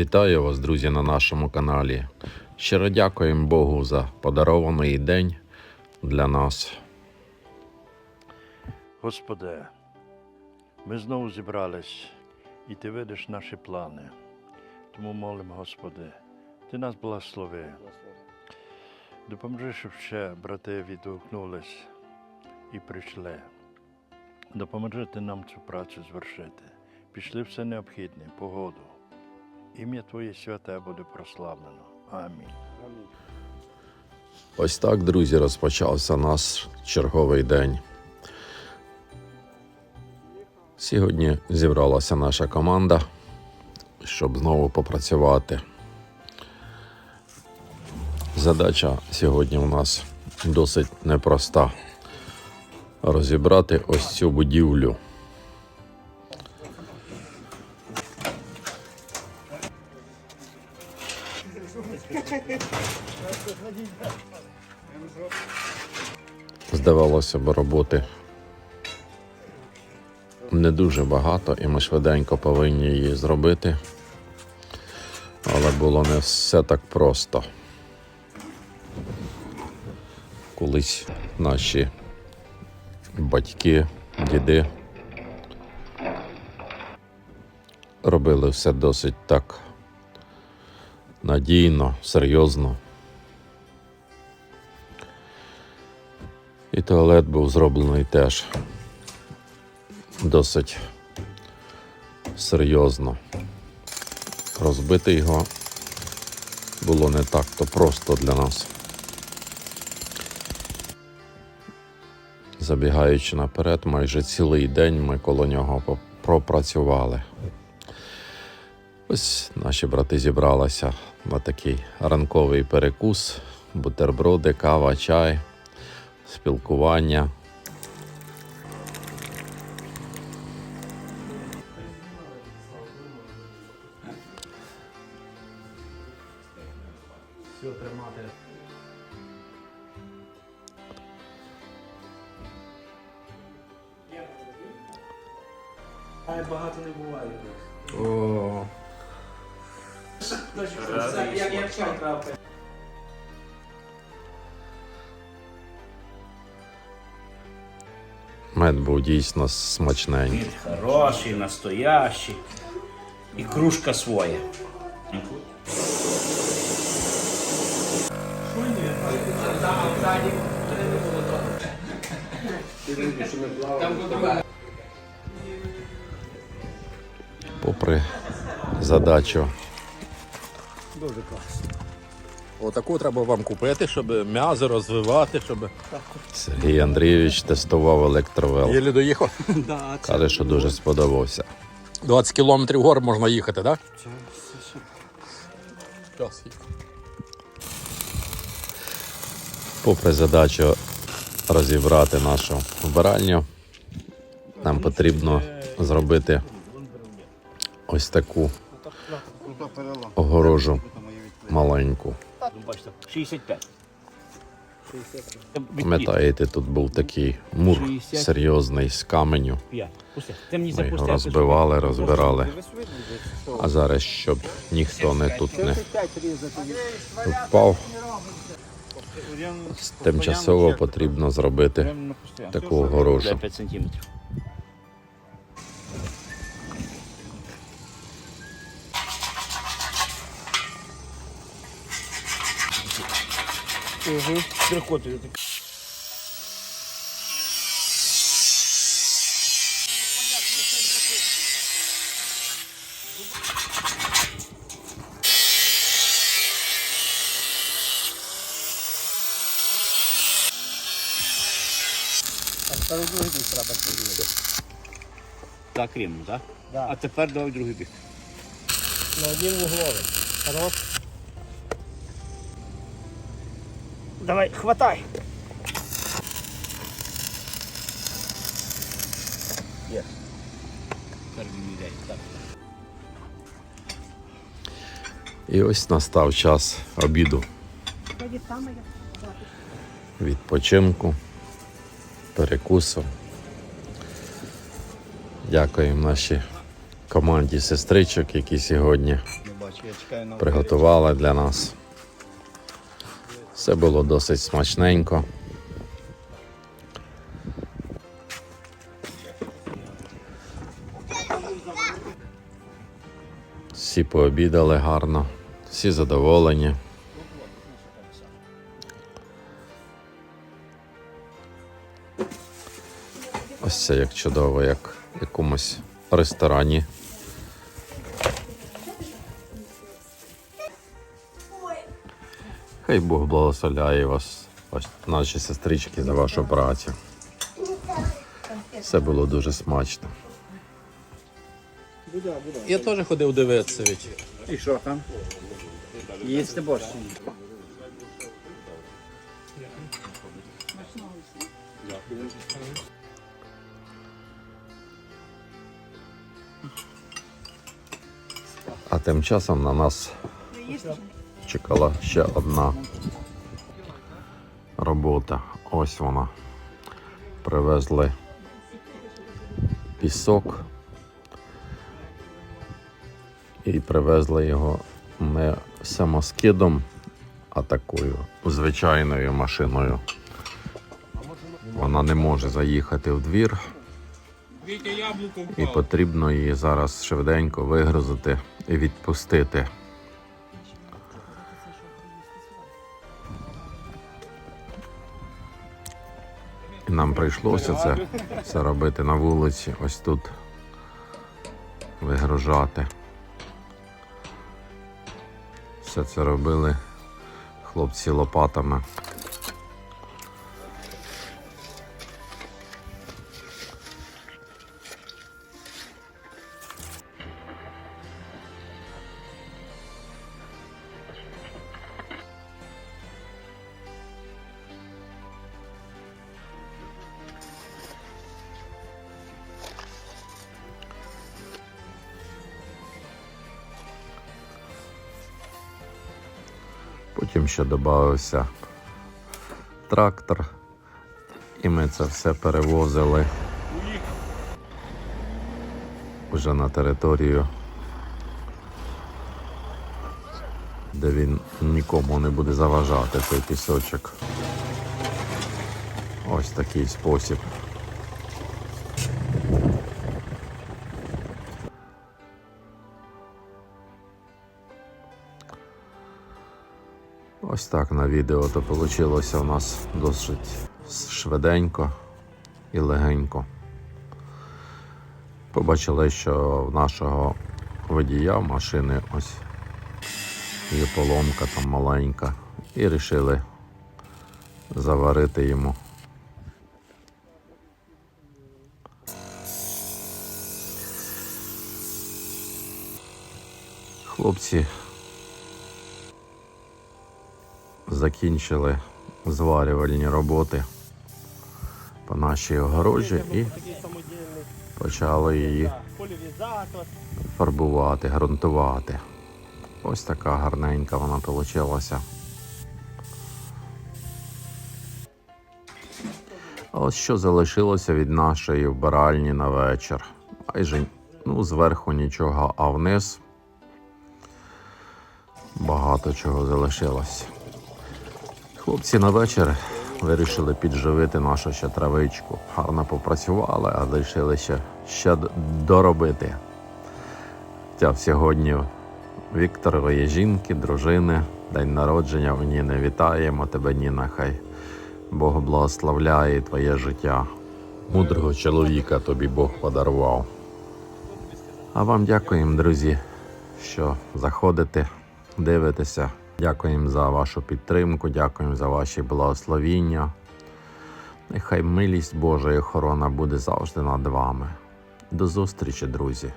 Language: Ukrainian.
Вітаю вас, друзі, на нашому каналі. Щиро дякуємо Богу за подарований день для нас. Господи, ми знову зібрались, і Ти видиш наші плани. Тому молимо, Господи, Ти нас благослови. Допоможи, щоб ще брати відгукнулись і прийшли. Допоможи ти нам цю працю звершити. Пішли все необхідне, погоду. Ім'я Твоє святе буде прославлено. Амінь. Ось так, друзі, розпочався наш черговий день. Сьогодні зібралася наша команда, щоб знову попрацювати. Задача сьогодні у нас досить непроста. Розібрати ось цю будівлю. Здавалося б, роботи не дуже багато, і ми швиденько повинні її зробити. Але було не все так просто. Колись наші батьки, діди робили все досить так надійно, серйозно. І туалет був зроблений теж досить серйозно. Розбити його було не так-то просто для нас. Забігаючи наперед, майже цілий день ми коло нього пропрацювали. Ось наші брати зібралися на такий ранковий перекус, бутерброди, кава, чай, спілкування. Ай, багато не буває. О, Як, як чай трапить. мед був дійсно смачненький. Мід хороший, настоящий. І кружка своя. попри задачу. Отаку треба вам купити, щоб м'язи розвивати, щоб. Сергій Андрійович тестував електровел. Єлі доїхав. Каже, що дуже сподобався. 20 кілометрів гор можна їхати, так? Да? Попри задачу розібрати нашу вбиральню, нам потрібно зробити ось таку огорожу маленьку. Бачите, 65. Пам'ятаєте, тут був такий мур серйозний з каменю. Ми його розбивали, розбирали. А зараз, щоб ніхто не тут не впав, тимчасово потрібно зробити таку огорожу. 5 сантиметрів. Угу. Сверхот идет. Другий бік треба Трикотою. Так, рівно, так? Да. А тепер давай другий бік. на один вугловий. Хорош. Давай, хватай. І ось настав час обіду. Відпочинку, перекусу. Дякуємо нашій команді сестричок, які сьогодні приготували для нас. Все було досить смачненько. Всі пообідали гарно, всі задоволені. Ось це як чудово, як в якомусь ресторані. Хай Бог благословляє вас, наші сестрички, за вашу працю. Все було дуже смачно. Я теж ходив дивитися. Від. І що там? Їсти борщ? А тим часом на нас чекала ще одна робота. Ось вона. Привезли пісок і привезли його не самоскидом, а такою звичайною машиною. Вона не може заїхати в двір. І потрібно її зараз швиденько вигрузити і відпустити. І нам прийшлося це, це робити на вулиці, ось тут вигружати. Все це робили хлопці лопатами. Потім ще додався трактор, і ми це все перевозили вже на територію, де він нікому не буде заважати цей пісочок. Ось такий спосіб. Ось так на відео то вийшло у нас досить швиденько і легенько. Побачили, що в нашого водія машини ось є поломка там маленька. І вирішили заварити йому. Хлопці закінчили зварювальні роботи по нашій огорожі і почали її фарбувати, ґрунтувати. Ось така гарненька вона вийшла. Ось що залишилося від нашої вбиральні на вечір. Майже ну, зверху нічого, а вниз багато чого залишилось. Хлопці на вечір вирішили підживити нашу ще травичку. Гарно попрацювали, а вирішили ще, ще доробити. Хоча сьогодні Вікторової жінки, дружини, день народження у Ніни. Вітаємо тебе, Ніна. Хай Бог благословляє твоє життя. Мудрого чоловіка тобі Бог подарував. А вам дякуємо, друзі, що заходите, дивитеся. Дякуємо за вашу підтримку, дякуємо за ваші благословіння. Нехай милість Божа і охорона буде завжди над вами. До зустрічі, друзі!